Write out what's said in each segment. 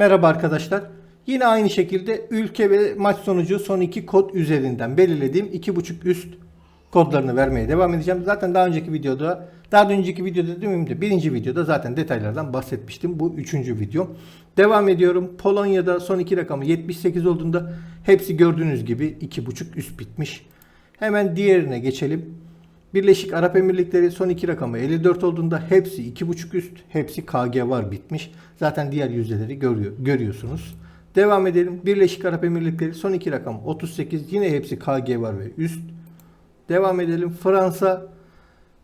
Merhaba arkadaşlar. Yine aynı şekilde ülke ve maç sonucu son iki kod üzerinden belirlediğim 2.5 üst kodlarını vermeye devam edeceğim. Zaten daha önceki videoda, daha önceki videoda demeyeyim de birinci videoda zaten detaylardan bahsetmiştim. Bu üçüncü video. Devam ediyorum. Polonya'da son iki rakamı 78 olduğunda hepsi gördüğünüz gibi 2.5 üst bitmiş. Hemen diğerine geçelim. Birleşik Arap Emirlikleri son iki rakamı 54 olduğunda hepsi 2.5 üst, hepsi KG var bitmiş. Zaten diğer yüzdeleri görüyor, görüyorsunuz. Devam edelim. Birleşik Arap Emirlikleri son iki rakamı 38 yine hepsi KG var ve üst. Devam edelim. Fransa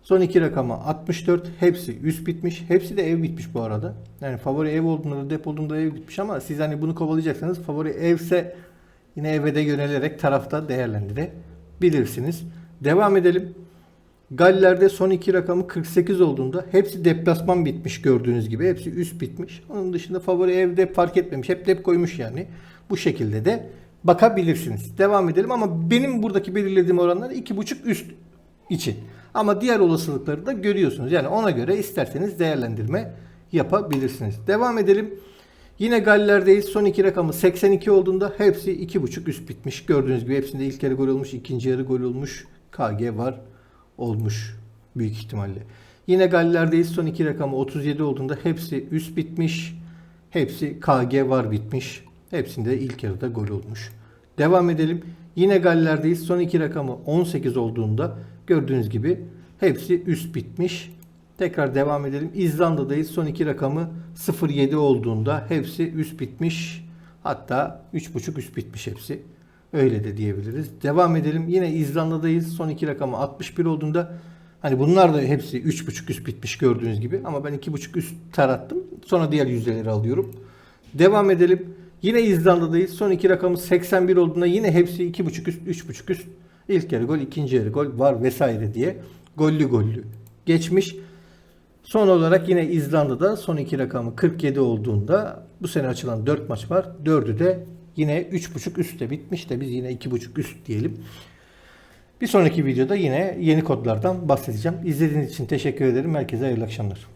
son iki rakamı 64 hepsi üst bitmiş. Hepsi de ev bitmiş bu arada. Yani favori ev olduğunda da dep olduğunda ev bitmiş ama siz hani bunu kovalayacaksanız favori evse yine eve de yönelerek tarafta değerlendirebilirsiniz. Devam edelim. Galler'de son iki rakamı 48 olduğunda hepsi deplasman bitmiş gördüğünüz gibi. Hepsi üst bitmiş. Onun dışında favori evde fark etmemiş. Hep dep koymuş yani. Bu şekilde de bakabilirsiniz. Devam edelim ama benim buradaki belirlediğim oranlar 2.5 üst için. Ama diğer olasılıkları da görüyorsunuz. Yani ona göre isterseniz değerlendirme yapabilirsiniz. Devam edelim. Yine Galler'deyiz. Son iki rakamı 82 olduğunda hepsi 2.5 üst bitmiş. Gördüğünüz gibi hepsinde ilk yarı gol olmuş, ikinci yarı gol olmuş. KG var olmuş büyük ihtimalle. Yine Galler'deyiz. Son iki rakamı 37 olduğunda hepsi üst bitmiş. Hepsi KG var bitmiş. Hepsinde ilk yarıda gol olmuş. Devam edelim. Yine Galler'deyiz. Son iki rakamı 18 olduğunda gördüğünüz gibi hepsi üst bitmiş. Tekrar devam edelim. İzlanda'dayız. Son iki rakamı 07 olduğunda hepsi üst bitmiş. Hatta 3.5 üst bitmiş hepsi. Öyle de diyebiliriz. Devam edelim. Yine İzlanda'dayız. Son iki rakamı 61 olduğunda hani bunlar da hepsi 3.5 üst bitmiş gördüğünüz gibi. Ama ben 2.5 üst tarattım. Sonra diğer yüzdeleri alıyorum. Devam edelim. Yine İzlanda'dayız. Son iki rakamı 81 olduğunda yine hepsi 2.5 üst, 3.5 üst. İlk yarı gol, ikinci yarı gol var vesaire diye gollü gollü geçmiş. Son olarak yine İzlanda'da son iki rakamı 47 olduğunda bu sene açılan 4 maç var. 4'ü de yine 3.5 üstte bitmiş de biz yine 2.5 üst diyelim. Bir sonraki videoda yine yeni kodlardan bahsedeceğim. İzlediğiniz için teşekkür ederim. Herkese hayırlı akşamlar.